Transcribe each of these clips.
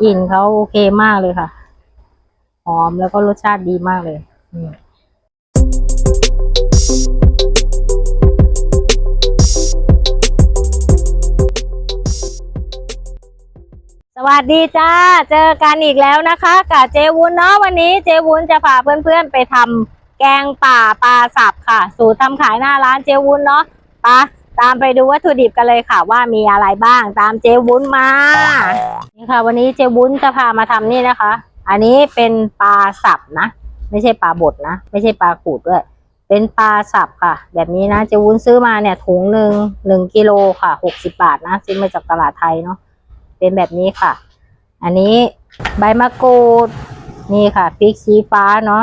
กลิ่นเขาโอเคมากเลยค่ะ หอมแล้วก็รสชาติดีมากเลยสวัสดีจ้า เจอกันอีกแล้วนะคะกับเจวุ้นเนาะวันนี้เจวุ้นจะพาเพื่อนๆไปทำแกงป่าปลาสับค่ะ สูตรทำขายหน้าร้านเจวุ้นเนาะไปะ ตามไปดูวัตถุดิบกันเลยค่ะ ว่ามีอะไรบ้างตามเจวุ้นมานี่ค่ะ วันนี้เจวุ้นจะพามาทำนี่นะคะ อันนี้เป็นปลาสับนะไม่ใช่ปลาบดนะไม่ใช่ปลาขูดด้วยเป็นปลาสับค่ะ แบบนี้นะเจวุ้นซื้อมาเนี่ยถุงหนึ่งหนึ่งกิโลค่ะหกสิบาทนะซื้อมาจากตลาดไทยเนาะเป็นแบบนี้ค่ะ อันนี้ใบมะกรูดนี่ค่ะพริกชี้ฟ้าเนาะ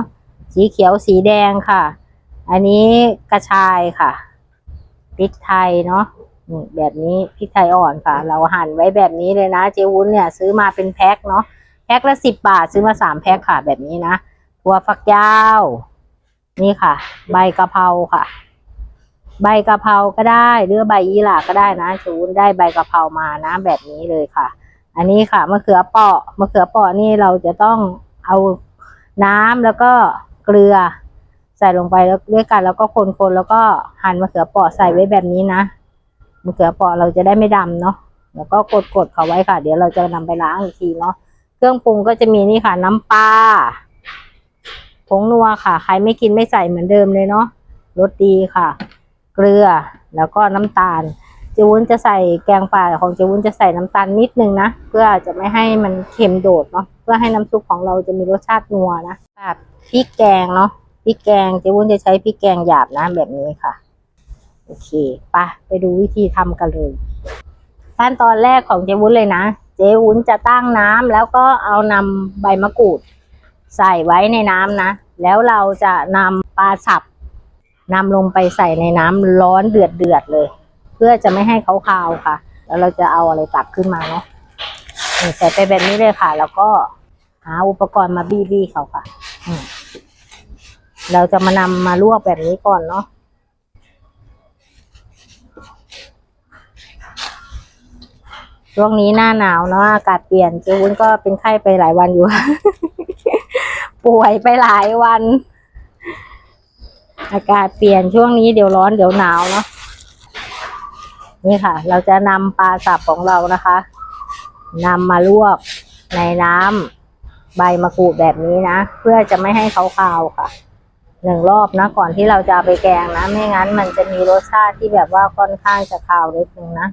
สีเขียวสีแดงค่ะ อันนี้กระชายค่ะ พริกไทยเนาะแบบนี้พริกไทยอ่อนค่ะ เราหั่นไว้แบบนี้เลยนะเจวุ้นเนี่ยซื้อมาเป็นแพ็คเนาะแพ็คละสิบบาทซื้อมาสามแพ็คค่ะแบบนี้นะถั่วฝักยาว นี่ค่ะ ใบกะเพราค่ะ ใบกะเพราก็ได้หรือใบยี่หร่าก็ได้นะเจวุ้นได้ใบกะเพรามานะ แบบนี้เลยค่ะ อันนี้ค่ะมะเขือเปราะมะเขือเปราะนี่เราจะต้องเอาน้ำแล้วก็เกลือ ใส่ลงไปแล้วด้วยกันแล้วก็คนๆแล้วก็หั่นมะเขือเปราะใส่ไว้แบบนี้นะมะเขือเปราะเราจะได้ไม่ดำเนาะแล้วก็กดๆเขาไว้ค่ะ เดี๋ยวเราจะนำไปล้างอีกทีเนาะเครื่องปรุงก็จะมีนี่ค่ะ น้ำปลาผงนัวค่ะ ใครไม่กินไม่ใส่เหมือนเดิมเลยเนาะรสดีค่ะ เกลือแล้วก็น้ำตาลเจวุ้นจะใส่แกงป่าของเจวุ้นจะใส่น้ำตาลนิดนึงนะเพื่อจะไม่ให้มันเค็มโดดเนาะเพื่อให้น้ำซุปของเราจะมีรสชาตินัวนะแบบพริกแกงเนาะ ริกแกงเจวุ้นจะใช้พริกแกงหยาบนะแบบนี้ค่ะ โอเคไปไปดูวิธีทำกันเลย ขั้นตอนแรกของเจวุ้นเลยนะ เจวุ้นจะตั้งน้ำแล้วก็เอานำใบมะกรูด ใส่ไว้ในน้ำนะ แล้วเราจะนำปลาสับนำลงไปใส่ในน้ำร้อนเดือดเดือดๆเลย เพื่อจะไม่ให้เขาคาวค่ะ แล้วเราจะเอาอะไรตักขึ้นมาเนาะใส่ไปแบบนี้เลยค่ะ แล้วก็หาอุปกรณ์มาบี้บี้เขาค่ะอืม เราจะมานำมาลวกแบบนี้ก่อนเนาะช่วงนี้หน้าหนาวเนาะอากาศเปลี่ยนเจ้าวุ้นก็เป็นไข้ไปหลายวันอยู่ ป่วยไปหลายวัน อากาศเปลี่ยนช่วงนี้เดี๋ยวร้อนเดี๋ยวหนาวเนาะนี่ค่ะ เราจะนำปลาสับของเรานะคะนำมาลวกในน้ำใบมะกรูดแบบนี้นะ เพื่อจะไม่ให้เขาคาวค่ะ หนึ่งรอบนะก่อนที่เราจะไปแกงนะ ไม่งั้นมันจะมีรสชาติที่แบบว่าค่อนข้างจะคาวนิดนึงนะ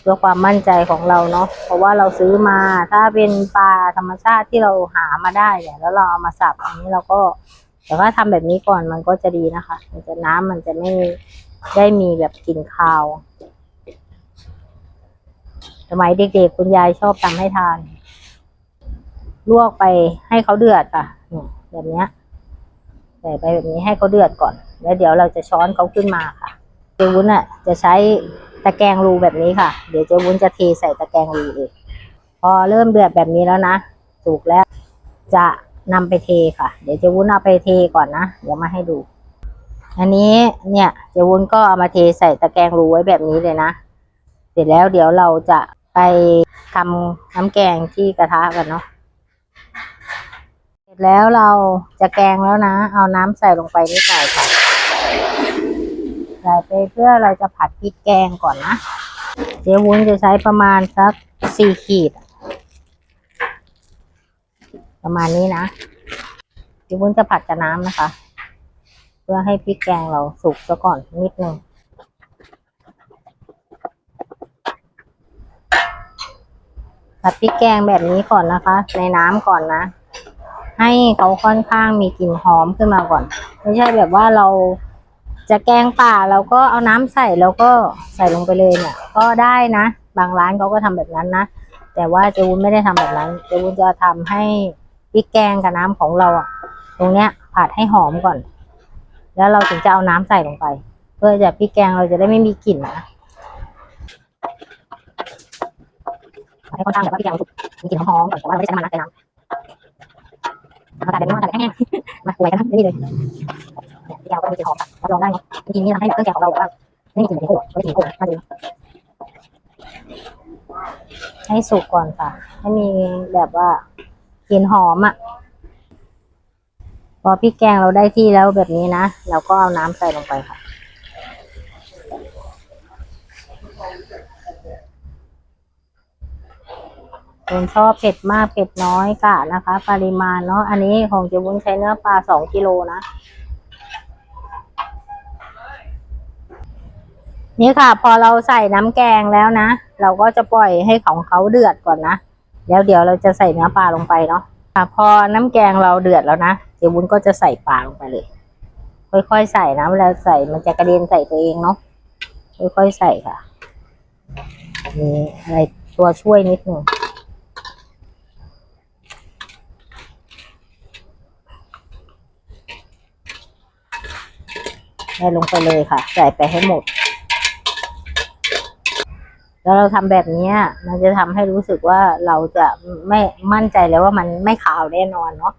เพื่อความมั่นใจของเราเนาะเพราะว่าเราซื้อมาถ้าเป็นปลาธรรมชาติที่เราหามาได้เนี่ยแล้วเราเอามาสับอันนี้เราก็ แต่ว่าทำแบบนี้ก่อนมันก็จะดีนะคะ มันจะน้ำมันจะไม่ได้มีแบบกลิ่นคาวสมัยเด็กๆคุณยายชอบทำให้ทาน ลวกไปให้เขาเดือดค่ะแบบเนี้ยใส่ไปแบบนี้ให้เขาเดือดก่อน แล้วเดี๋ยวเราจะช้อนเขาขึ้นมาค่ะ เจวุ้นอะ จะใช้ตะแกรงรูแบบนี้ค่ะ เดี๋ยวเจวุ้นจะเทใส่ตะแกรงรูเลยพอเริ่มเดือดแบบนี้แล้วนะสุกแล้ว จะนำไปเทค่ะ เดี๋ยวเจวุ้นเอาไปเทก่อนนะเดี๋ยวมาให้ดู อันนี้เนี่ยเจวุ้นก็เอามาเทใส่ตะแกรงรูไว้แบบนี้เลยนะ เสร็จแล้วเดี๋ยวเราจะไปทำน้ำแกงที่กระทะกันเนาะ ร็จแล้วเราจะแกงแล้วนะ เอาน้ำใส่ลงไปนิดหน่อยค่ะใส่ไปเพื่อเราจะผัดพริกแกงก่อนนะ เจ๊วุ้นจะใช้ประมาณสักสี่ขีด ประมาณนี้นะเจ๊วุ้นจะผัดกับน้ำนะคะ เพื่อให้พริกแกงเราสุกซะก่อนนิดนึงผัดพริกแกงแบบนี้ก่อนนะคะ ในน้ำก่อนนะ ให้เขาค่อนข้างมีกลิ่นหอมขึ้นมาก่อน ไม่ใช่แบบว่าเราจะแกงป่าเราก็เอาน้ำใส่แล้วก็ใส่ลงไปเลยเนี่ย ก็ได้นะ บางร้านเขาก็ทำแบบนั้นนะแต่ว่าเจวุ้นไม่ได้ทำแบบนั้นเจวุ้นจะทำให้พริกแกงกับน้ำของเราอะตรงเนี้ยผัดให้หอมก่อน แล้วเราถึงจะเอาน้ำใส่ลงไป เพื่อจะพริกแกงเราจะได้ไม่มีกลิ่นนะให้ค่อนข้างแบบว่าพริกแกงมีกลิ่นหอมๆก่อนแต่ว่าเราไม่ได้ใช้น้ำมันนะใช้น้ำ มาลายเป็นว่าตัดแบบแห้งๆมาหวยกันทั้นี่เลยเดี๋ยวก็มีจะหอมรับรองได้นะจริงๆนี่ทำให้แบบเครื่องแกงของเราแบบว่าไม่มีกลิ่นเหม็นโกรไม่มีกลิ่นโกรมาดูให้สุกก่อนค่ะ ให้มีแบบว่ากลิ่นหอมอะ พอพี่แกงเราได้ที่แล้วแบบนี้นะ เราก็เอาน้ำใส่ลงไปค่ะ คนชอบเผ็ดมากเผ็ดน้อยกะนะคะ ปริมาณเนาะอันนี้ของเจวุ้นใช้เนื้อปลาสองกิโลนะนี่ค่ะ พอเราใส่น้ำแกงแล้วนะ เราก็จะปล่อยให้ของเขาเดือดก่อนนะแล้วเดี๋ยวเราจะใส่เนื้อปลาลงไปเนาะค่ะพอน้ำแกงเราเดือดแล้วนะเจวุ้นก็จะใส่ปลาลงไปเลย ค่อยๆใส่นะเวลาใส่มันจะกระเด็นใส่ตัวเองเนาะค่อยๆใส่ค่ะมีอะไรตัวช่วยนิดหนึ่ง ส่ลงไปเลยค่ะ ใส่ไปให้หมด แล้วเราทำแบบนี้มันจะทำให้รู้สึกว่าเราจะไม่มั่นใจแล้วว่ามันไม่ขาวแน่นอนเนาะ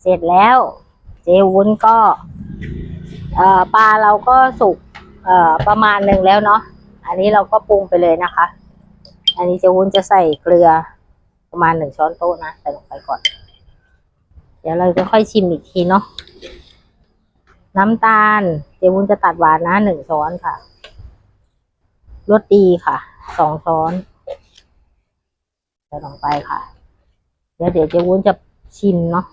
เสร็จแล้ว เจวุ้นก็เอ่อปลาเราก็สุกเอ่อประมาณหนึ่งแล้วเนาะอันนี้เราก็ปรุงไปเลยนะคะ อันนี้เจวุ้นจะใส่เกลือประมาณหนึ่งช้อนโต๊ะนะใส่ลงไปก่อน เดี๋ยวเราจะค่อยชิมอีกทีเนาะ น้ำตาล เจวุ้นจะตัดหวานนะหนึ่งช้อนค่ะรสดีค่ะสองช้อนใส่ลงไปค่ะ เดี๋ยวเดี๋ยวเจวุ้นจะชิมเนาะ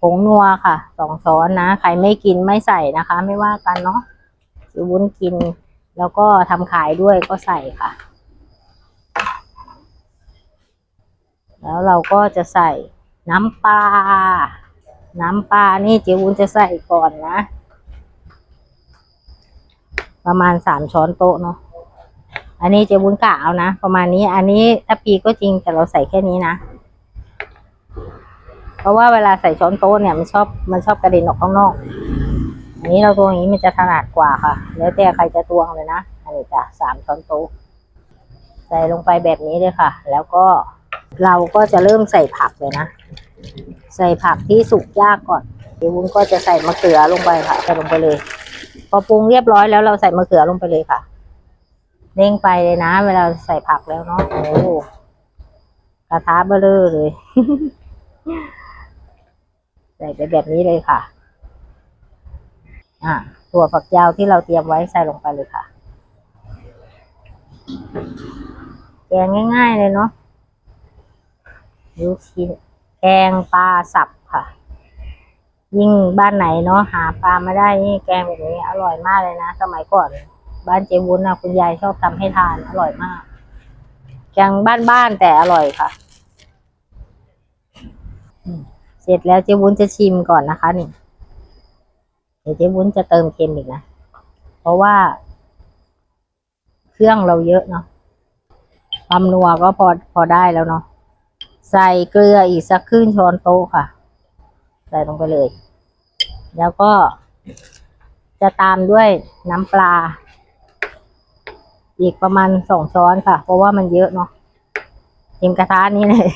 ผงนัวค่ะสองช้อนนะใครไม่กินไม่ใส่นะคะ ไม่ว่ากันเนาะเจวุ้นกิน แล้วก็ทำขายด้วยก็ใส่ค่ะ แล้วเราก็จะใส่น้ำปลา น้ำปลานี่เจวุ้นจะใส่ก่อนนะ ประมาณสามช้อนโต๊ะเนาะอันนี้เจวุ้นกะเอานะ ประมาณนี้ อันนี้ถ้าปีก็จริงแต่เราใส่แค่นี้นะ เพราะว่าเวลาใส่ช้อนโต๊ะเนี่ยมันชอบมันชอบกระเด็นออกข้างนอก อันนี้เราตวงอย่างนี้มันจะถนัดกว่าค่ะ แล้วแต่ใครจะตวงเลยนะ อันนี้จ้ะสามช้อนโต๊ะ ใส่ลงไปแบบนี้เลยค่ะ แล้วก็เราก็จะเริ่มใส่ผักเลยนะ ใส่ผักที่สุกยากก่อนเดี๋ยววุ้นก็จะใส่มะเขือลงไปค่ะใส่ลงไปเลย พอปรุงเรียบร้อยแล้วเราใส่มะเขือลงไปเลยค่ะเด้งไปเลยนะ เวลาใส่ผักแล้วเนาะโอ้กระทะเบลอเลย ใส่ไปแบบนี้เลยค่ะ อะตัวฝักยาวที่เราเตรียมไว้ใส่ลงไปเลยค่ะแกงง่าย ๆ เลยเนาะลูกชิ้น แกงปลาสับค่ะ ยิ่งบ้านไหนเนาะหาปลามาได้นี่แกงแบบนี้อร่อยมากเลยนะสมัยก่อน บ้านเจวุ้นนะคุณยายชอบทำให้ทานอร่อยมากแกงบ้านๆแต่อร่อยค่ะเสร็จแล้วเจวุ้นจะชิมก่อนนะคะนี่เดี๋ยวเจวุ้นจะเติมเค็มอีกนะเพราะว่า เครื่องเราเยอะเนาะความนัวก็พอพอได้แล้วเนาะ ใส่เกลืออีกสักครึ่งช้อนโต๊ะค่ะ ใส่ลงไปเลย แล้วก็ จะตามด้วยน้ำปลา อีกประมาณสองช้อนค่ะ เพราะว่ามันเยอะเนาะเต็มกระทะนี้เลย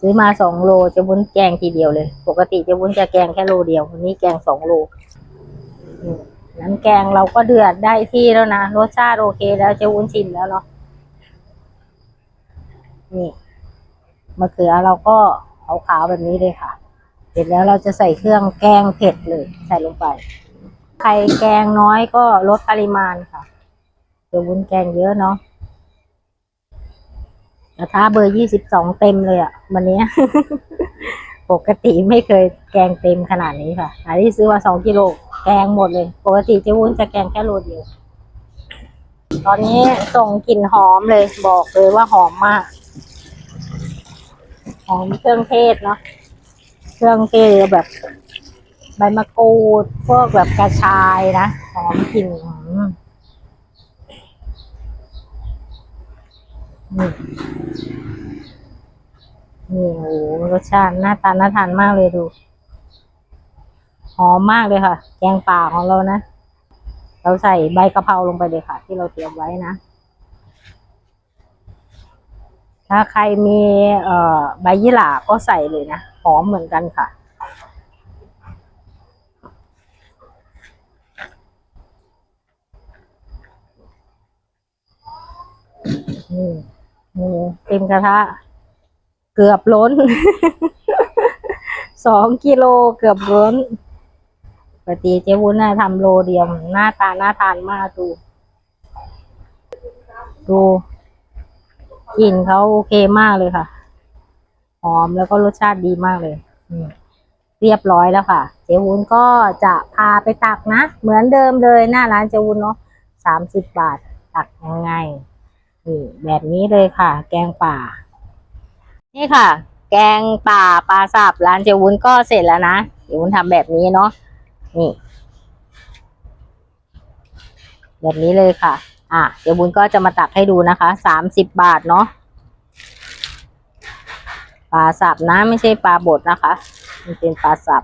ซื้อมาสองโลจะวุ้นแกงทีเดียวเลย ปกติจะวุ้นจะแกงแค่โลเดียววันนี้แกงสองโลน้ำแกงเราก็เดือดได้ที่แล้วนะรสชาติโอเคแล้วจะวุ้นชิมแล้วเนาะ นี่มะเขือเราก็ขาวๆแบบนี้เลยค่ะ เสร็จแล้วเราจะใส่เครื่องแกงเผ็ดเลย ใส่ลงไป ใครแกงน้อยก็ลดปริมาณค่ะเดี๋ยววุ้นแกงเยอะเนาะกระทะเบอร์ยี่สิบสองเต็มเลยอะ่ะวันนี้ ปกติไม่เคยแกงเต็มขนาดนี้ค่ะอันนี้ซื้อมาสองกิโลแกงหมดเลย ปกติเจ๊วุ้นจะแกงแค่โลเดียว ตอนนี้ส่งกลิ่นหอมเลย บอกเลยว่าหอมมาก หอมเครื่องเทศเนาะเครื่องเทศแบบ ใบมะกรูดพวกแบบกระชายนะหอมกลิ่นอืมนี่นี่โอ้โหรสชาติหน้าตาน่าทานมากเลยดู หอมมากเลยค่ะ แกงป่าของเรานะ เราใส่ใบกะเพราลงไปเลยค่ะ ที่เราเตรียมไว้นะ ถ้าใครมีใบยี่หร่าก็ใส่เลยนะหอมเหมือนกันค่ะ นี่เต็มกระทะ เกือบล้น สองกิโลเกือบล้นปกติเจ๊วุ้นทำโลเดียมหน้าตาหน้าทานมากดู ดู กลิ่นเขาโอเคมากเลยค่ะ หอมแล้วก็รสชาติดีมากเลยเรียบร้อยแล้วค่ะ เจวุ้นก็จะพาไปตักนะ เหมือนเดิมเลยหน้าร้านเจวุ้นเนาะสามสิบบาทตักง่ายๆนี่แบบนี้เลยค่ะ แกงป่า นี่ค่ะ แกงป่าปลาสับร้านเจวุ้นก็เสร็จแล้วนะเจวุ้นทำแบบนี้เนาะนี่ แบบนี้เลยค่ะ อะเดี๋ยวบุญก็จะมาตักให้ดูนะคะสามสิบบาทเนาะปลาสับนะไม่ใช่ปลาบดนะคะ มันเป็นปลาสับ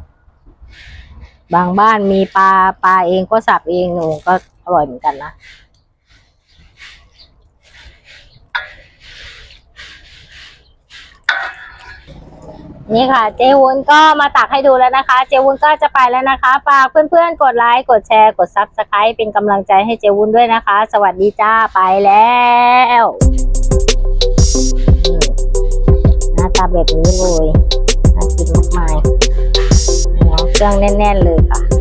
บางบ้านมีปลาปลาเองก็สับเองหนูก็อร่อยเหมือนกันนะ นี่ค่ะ เจวุนก็มาตักให้ดูแล้วนะคะ เจวุนก็จะไปแล้วนะคะฝากเพื่อนๆ กดไลค์ กดแชร์ กดซับสไครป์เป็นกำลังใจให้เจวุนด้วยนะคะ สวัสดีจ้าไปแล้วหน้าตาแบบนี้เลยน่ากินมากมายเนาะเครื่องแน่น ๆ เลยค่ะ